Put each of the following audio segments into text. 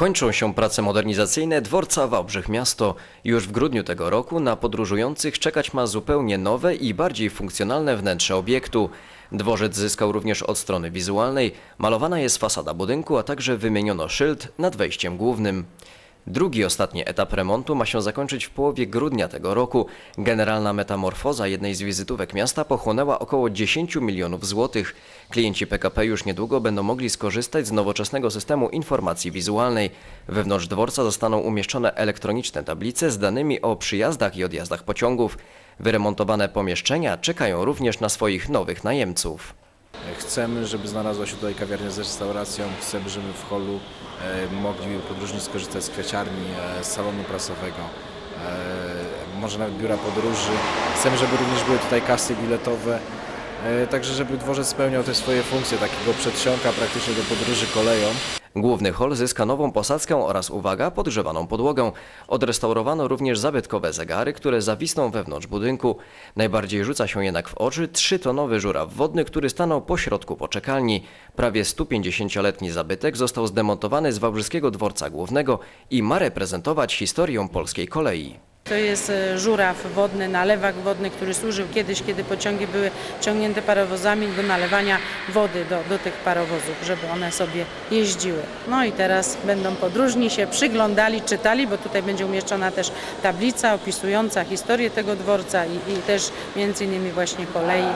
Kończą się prace modernizacyjne dworca Wałbrzych Miasto. Już w grudniu tego roku na podróżujących czekać ma zupełnie nowe i bardziej funkcjonalne wnętrze obiektu. Dworzec zyskał również od strony wizualnej. Malowana jest fasada budynku, a także wymieniono szyld nad wejściem głównym. Drugi, ostatni etap remontu ma się zakończyć w połowie grudnia tego roku. Generalna metamorfoza jednej z wizytówek miasta pochłonęła około 10 milionów złotych. Klienci PKP już niedługo będą mogli skorzystać z nowoczesnego systemu informacji wizualnej. Wewnątrz dworca zostaną umieszczone elektroniczne tablice z danymi o przyjazdach i odjazdach pociągów. Wyremontowane pomieszczenia czekają również na swoich nowych najemców. Chcemy, żeby znalazła się tutaj kawiarnia z restauracją, chcemy, żeby w holu e, mogli podróżni skorzystać z kwieciarni, e, z salonu prasowego, e, może nawet biura podróży. Chcemy, żeby również były tutaj kasy biletowe, także żeby dworzec spełniał te swoje funkcje takiego przedsionka praktycznie do podróży koleją. Główny hol zyska nową posadzkę oraz, uwaga, podgrzewaną podłogę. Odrestaurowano również zabytkowe zegary, które zawisną wewnątrz budynku. Najbardziej rzuca się jednak w oczy trzytonowy żuraw wodny, który stanął pośrodku poczekalni. Prawie 150-letni zabytek został zdemontowany z Wałbrzyskiego Dworca Głównego i ma reprezentować historię polskiej kolei. To jest e, żuraw wodny, nalewak wodny, który służył kiedyś, kiedy pociągi były ciągnięte parowozami do nalewania wody do, do tych parowozów, żeby one sobie jeździły. No i teraz będą podróżni się przyglądali, czytali, bo tutaj będzie umieszczona też tablica opisująca historię tego dworca i, i też między innymi właśnie kolei.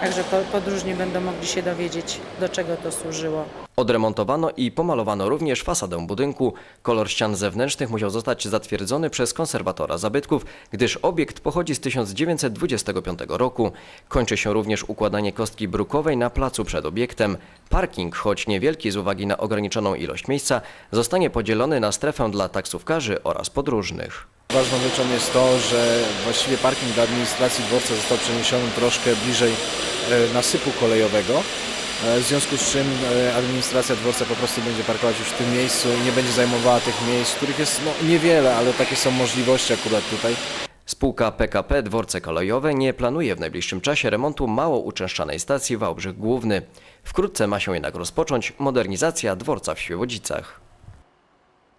Także po- podróżni będą mogli się dowiedzieć, do czego to służyło. Odremontowano i pomalowano również fasadę budynku. Kolor ścian zewnętrznych musiał zostać zatwierdzony przez konserwatora zabytków, gdyż obiekt pochodzi z 1925 roku. Kończy się również układanie kostki brukowej na placu przed obiektem. Parking, choć niewielki z uwagi na ograniczoną ilość miejsca, zostanie podzielony na strefę dla taksówkarzy oraz podróżnych. Ważną rzeczą jest to, że właściwie parking dla administracji dworca został przeniesiony troszkę bliżej e, nasypu kolejowego. E, W związku z czym e, administracja dworca po prostu będzie parkować już w tym miejscu i nie będzie zajmowała tych miejsc, których jest no, niewiele, ale takie są możliwości akurat tutaj. Spółka PKP Dworce Kolejowe nie planuje w najbliższym czasie remontu mało uczęszczanej stacji Wałbrzych Główny. Wkrótce ma się jednak rozpocząć modernizacja dworca w Świebodzicach.